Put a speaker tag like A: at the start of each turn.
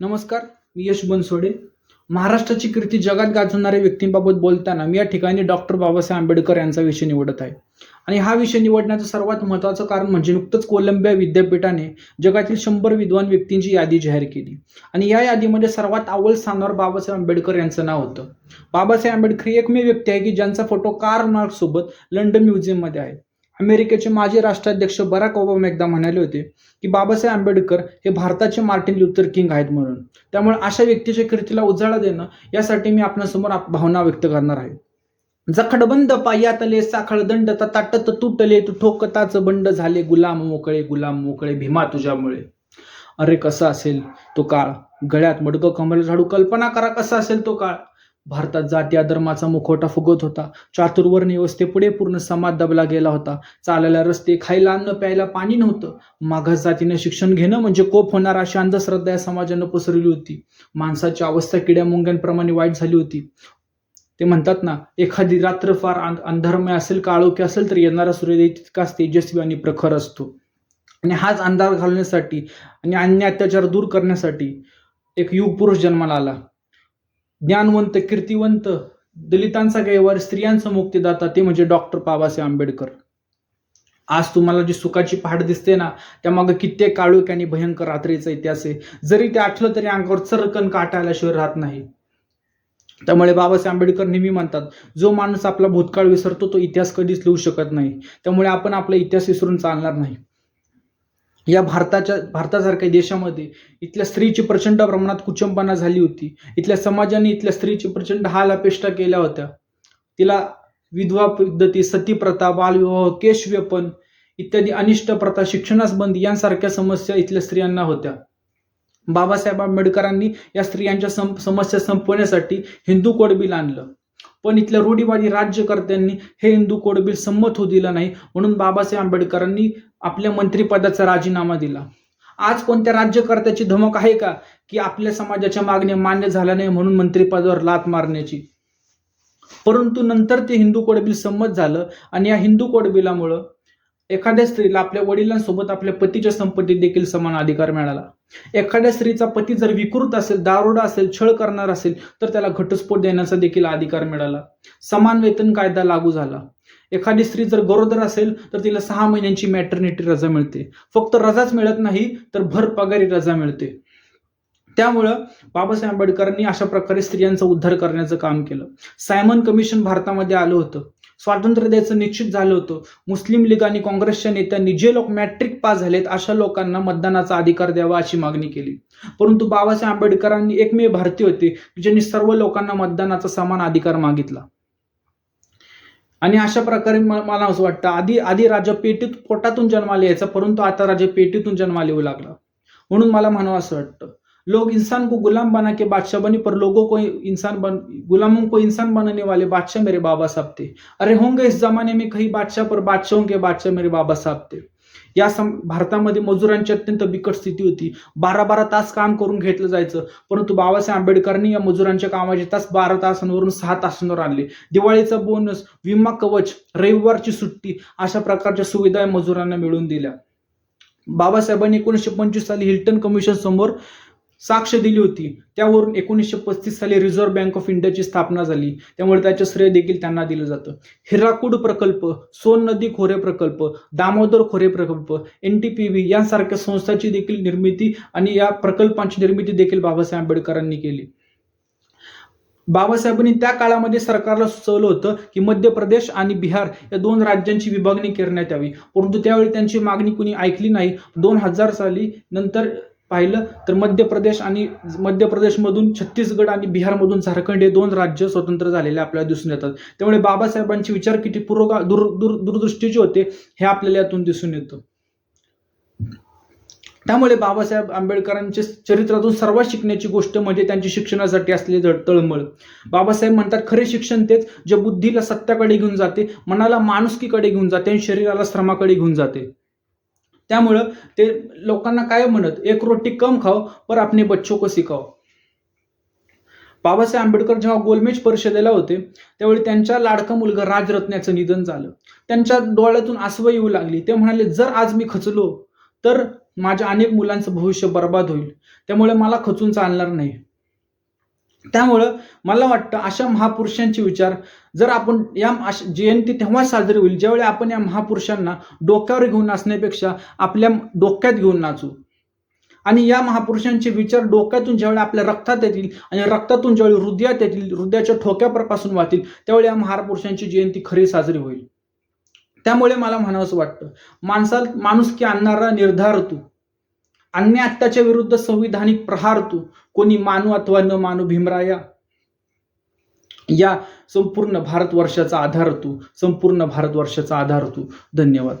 A: नमस्कार मी यश बनसोडे. महाराष्ट्राची कीर्ती जगात गाजवणाऱ्या व्यक्तींबाबत बोलताना मी या ठिकाणी डॉक्टर बाबासाहेब आंबेडकर यांचा विषय निवडत आहे. आणि हा विषय निवडण्याचं सर्वात महत्त्वाचं कारण म्हणजे नुकतंच कोलंबिया विद्यापीठाने जगातील शंभर विद्वान व्यक्तींची यादी जाहीर केली. आणि या यादीमध्ये सर्वात अव्वल स्थानावर बाबासाहेब आंबेडकर यांचं नाव होतं. बाबासाहेब आंबेडकर ही एकमेव व्यक्ती आहे की ज्यांचा फोटो कार्ल मार्क्स सोबत लंडन म्युझियममध्ये आहे. अमेरिकेचे माजी राष्ट्राध्यक्ष बराक ओबामा एकदा म्हणाले होते की बाबासाहेब आंबेडकर हे भारताचे मार्टिन लुथर किंग आहेत म्हणून. त्यामुळे अशा व्यक्तीच्या कीर्तीला उजाळा देणं यासाठी मी आपल्यासमोर भावना व्यक्त करणार आहे. जखडबंद पायातले साखळ दंड ताटत तुटले तू ठोकताच बंड झाले गुलाम मोकळे गुलाम मोकळे भीमा तुझ्यामुळे. अरे कसा असेल तो काळ? गळ्यात मडकं कमल झाडू कल्पना करा कसा असेल तो काळ? भारतात जाती धर्माचा मुखवटा फुगत होता. चातुर्वर्ण व्यवस्थेपुढे पूर्ण समाज दबला गेला होता. चालायला रस्ते खायला अन्न प्यायला पाणी नव्हतं. मागास जातीनं शिक्षण घेणं म्हणजे कोप होणार अशी अंधश्रद्धा या समाजानं पसरली होती. माणसाची अवस्था किड्या मुंग्यांप्रमाणे वाईट झाली होती. ते म्हणतात ना एखादी रात्र फार अंध- अंधारमय असेल काळोखी असेल तर येणारा सूर्योदय तितकाच तेजस्वी आणि प्रखर असतो. आणि हाच अंधार घालवण्यासाठी आणि अन्य अत्याचार दूर करण्यासाठी एक युग पुरुष जन्माला आला. ज्ञानवंत कीर्तिवंत दलितांचा गैवार स्त्रियांचा मुक्तीदाता ते म्हणजे डॉक्टर बाबासाहेब आंबेडकर. आज तुम्हाला जी सुखाची पहाड दिसते ना त्यामागे कित्येक काळोख आणि भयंकर रात्रीचा इतिहास आहे. जरी ते आठलं तरी अंगावर चरकन काटायलाशिवाय राहत नाही. त्यामुळे बाबासाहेब आंबेडकर नेहमी म्हणतात जो माणूस आपला भूतकाळ विसरतो तो इतिहास कधीच लिहू शकत नाही. त्यामुळे आपण आपला इतिहास विसरून चालणार नाही. या भारताच्या भारतासारख्या देशामध्ये इथल्या स्त्रीची प्रचंड प्रमाणात कुचंबना झाली होती. इथल्या समाजाने इथल्या स्त्रीची प्रचंड हाल अपेष्टा केल्या होत्या. तिला विधवा पद्धती सतीप्रथा बालविवाह केशव्यपन इत्यादी अनिष्ट प्रथा शिक्षणास बंदी यांसारख्या समस्या इथल्या स्त्रियांना होत्या. बाबासाहेब आंबेडकरांनी या स्त्रियांच्या सम समस्या संपवण्यासाठी हिंदू कोड बिल आणलं. पण इथल्या रूढीवादी राज्यकर्त्यांनी हे हिंदू कोड बिल संमत होऊ दिलं नाही म्हणून बाबासाहेब आंबेडकरांनी आपल्या मंत्रिपदाचा राजीनामा दिला. आज कोणत्या राज्यकर्त्याची धमक आहे का? की आपल्या समाजाच्या मागण्या मान्य झाल्या नाही म्हणून मंत्रिपदावर लात मारण्याची. परंतु नंतर ते हिंदू कोड बिल संमत झालं आणि या हिंदू कोड बिलामुळं एखाद्या स्त्रीला आपल्या वडिलांसोबत आपल्या पतीच्या संपत्तीत देखील समान अधिकार मिळाला. एखाद्या स्त्रीचा पती जर विकृत असेल दारोडा असेल छळ करणार असेल तर त्याला घटस्फोट देण्याचा देखील अधिकार मिळाला. समान वेतन कायदा लागू झाला. एखादी स्त्री जर गरोदर असेल तर तिला सहा महिन्यांची मॅटर्निटी रजा मिळते. फक्त रजाच मिळत नाही तर भर पगारी रजा मिळते. त्यामुळं बाबासाहेब आंबेडकरांनी अशा प्रकारे स्त्रियांचा उद्धार करण्याचं काम केलं. सायमन कमिशन भारतामध्ये आलं होतं. स्वातंत्र्य द्यायचं निश्चित झालं होतं. मुस्लिम लीग आणि काँग्रेसच्या नेत्यांनी जे लोक मॅट्रिक पास झालेत अशा लोकांना मतदानाचा अधिकार द्यावा अशी मागणी केली. परंतु बाबासाहेब आंबेडकरांनी एकमेव भारतीय होते ज्यांनी सर्व लोकांना मतदानाचा समान अधिकार मागितला. आणि अशा प्रकारे मला असं वाटतं आधी आधी राजा पेटीत पोटातून जन्माला यायचा परंतु आता राजा पेटीतून जन्माला येऊ लागला. म्हणून मला म्हणावं असं वाटतं लोग इंसान को गुलाम बना के बादशाह बने पर लोगों को इंसान बन गुलामों को इंसान बनाने वाले बादशाह मेरे बाबा साहब थे। अरे होंगे इस जमाने में काही बादशाह पर बादशाहों के बादशाह मेरे बाबा साहब थे। या सम भारतामध्ये मजुरांची अत्यंत बिकट स्थिती होती. बारा बारा तास काम करून घेतलं जायचं. परंतु बाबासाहेब आंबेडकरांनी या मजुरांच्या कामाचे तास बारा तासांवरून सहा तासांवर आणले. दिवाळीचा बोनस विमा कवच रविवारची सुट्टी अशा प्रकारच्या सुविधा मजुरांना मिळवून दिल्या. बाबासाहेबांनी एकोणीसशे पंचवीस साली हिल्टन कमिशन समोर साक्ष दिली होती. त्यावरून एकोणीसशे पस्तीस साली रिझर्व्ह बँक ऑफ इंडियाची स्थापना झाली. त्यामुळे त्याचे श्रेय देखील त्यांना दिलं जातं. हिराकूड प्रकल्प सोन नदी खोरे प्रकल्प दामोदर खोरे प्रकल्प एन टी पी व्ही यांसारख्या संस्थांची देखील निर्मिती आणि या प्रकल्पांची निर्मिती देखील बाबासाहेब आंबेडकरांनी केली. बाबासाहेबांनी त्या काळामध्ये सरकारला सुचवलं होतं की मध्य प्रदेश आणि बिहार या दोन राज्यांची विभागणी करण्यात यावी. परंतु त्यावेळी त्यांची मागणी कुणी ऐकली नाही. दोन हजार साली नंतर पाहिलं तर मध्य प्रदेश आणि मध्य प्रदेशमधून छत्तीसगड आणि बिहारमधून झारखंड हे दोन राज्य स्वतंत्र झालेले आपल्याला दिसून येतात. त्यामुळे बाबासाहेबांचे विचार किती पुरोगा दूर दूर दूरदृष्टीचे होते हे आपल्याला यातून दिसून येतं. त्यामुळे बाबासाहेब आंबेडकरांच्या चरित्रातून सर्वात शिकण्याची गोष्ट म्हणजे त्यांची शिक्षणासाठी असलेली तळमळ. बाबासाहेब म्हणतात खरे शिक्षण तेच जे बुद्धीला सत्याकडे घेऊन जाते मनाला माणुसकीकडे घेऊन जाते आणि शरीराला श्रमाकडे घेऊन जाते. त्यामुळं ते लोकांना काय म्हणत एक रोटी कम खाओ पर आपने बच्चों को सिखाओ. बाबासाहेब आंबेडकर जेव्हा गोलमेज परिषदेला होते त्यावेळी त्यांच्या लाडका मुलगा राजरत्न्याचं निधन झालं. त्यांच्या डोळ्यातून आसवं येऊ लागली. ते म्हणाले जर आज मी खचलो तर माझ्या अनेक मुलांचं भविष्य बर्बाद होईल. त्यामुळे मला खचून चालणार नाही. त्यामुळं मला वाटतं अशा महापुरुषांचे विचार जर आपण या जयंती तेव्हा साजरी होईल ज्यावेळी आपण या महापुरुषांना डोक्यावर घेऊन नाचण्यापेक्षा आपल्या डोक्यात घेऊन नाचू. आणि या महापुरुषांचे विचार डोक्यातून ज्यावेळी आपल्या रक्तात येतील आणि रक्तातून ज्यावेळी हृदयात येतील हृदयाच्या ठोक्यापासून वाहतील त्यावेळी या महापुरुषांची जयंती खरी साजरी होईल. त्यामुळे मला म्हणावंसं वाटतं माणसाला माणूस की आणणारा निर्धार तू अन्य अन्यात्याच्या विरुद्ध संविधानिक प्रहार तू. कोणी मानू अथवा न मानू भीमराया? या संपूर्ण भारतवर्षाचा आधार तू. संपूर्ण भारतवर्षाचा आधार तू. धन्यवाद.